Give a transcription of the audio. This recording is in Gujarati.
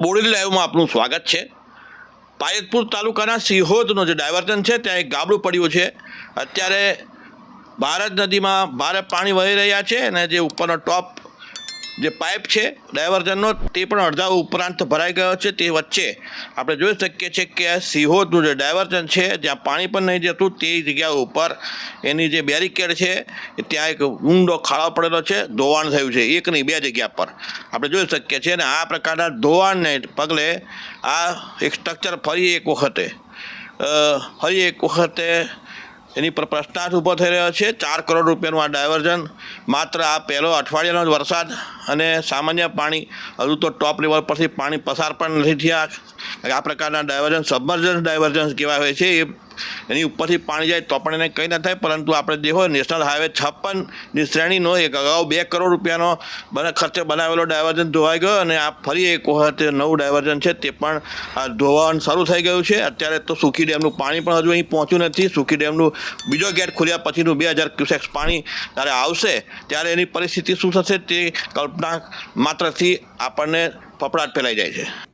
બોડેલી લાઈવમાં આપનું સ્વાગત છે. પાયતપુર તાલુકાના સિહોદનો જે ડાયવર્ઝન છે, ત્યાં એક ગાબડું પડ્યું છે. અત્યારે ભારત નદીમાં ભારે પાણી વહી રહ્યા છે અને જે ઉપરનો ટોપ જે પાઇપ છે, ડાયવર્ઝનનો, તે પણ અડધા ઉપરાંત ભરાઈ ગયો છે, તે વચ્ચે. આપણે જોઈ શકીએ છીએ કે આ જે ડાયવર્ઝન છે, જ્યાં પાણી પણ નહીં જતું, તે જગ્યા ઉપર એની જે બેરિકેડ છે ત્યાં એક ઊંડો ખાડો પડેલો છે, ધોવાણ થયું છે, એક નહીં, બે જગ્યા પર. આપણે જોઈ શકીએ છીએ અને આ પ્રકારના ધોવાણને પગલે આ એક સ્ટ્રક્ચર ફરી એક વખતે ફરી એક વખતે એની પર પ્રશ્નાર્થ ઊભો થઈ રહ્યો છે. ચાર કરોડ રૂપિયાનું આ ડાયવર્ઝન. માત્ર આ પહેલો અઠવાડિયાનો જ વરસાદ અને સામાન્ય પાણી, હજુ તો ટોપ લેવલ પરથી પાણી પસાર પણ નથી થયા. આ પ્રકારના ડાયવર્ઝન, સબમર્જન્સ ડાયવર્ઝન્સ કહેવાય છે. એ એની ઉપરથી પાણી જાય તો પણ એને કંઈ ન થાય, પરંતુ આપણે દેખો નેશનલ હાઈવે છપ્પનની શ્રેણીનો એક અગાઉ બે કરોડ રૂપિયાનો બને ખર્ચે બનાવેલો ડાયવર્ઝન ધોવાઈ ગયો અને આ ફરી એક વખત નવું ડાયવર્ઝન છે તે પણ ધોવાનું શરૂ થઈ ગયું છે. અત્યારે તો સુખી ડેમનું પાણી પણ હજુ અહીં પહોંચ્યું નથી. સુખી ડેમનું બીજો ગેટ ખોલ્યા પછીનું બે હજાર ક્યુસેક્સ પાણી જ્યારે આવશે ત્યારે એની પરિસ્થિતિ શું થશે તે કલ્પના માત્રથી આપણને ફફડાટ ફેલાઈ જાય છે.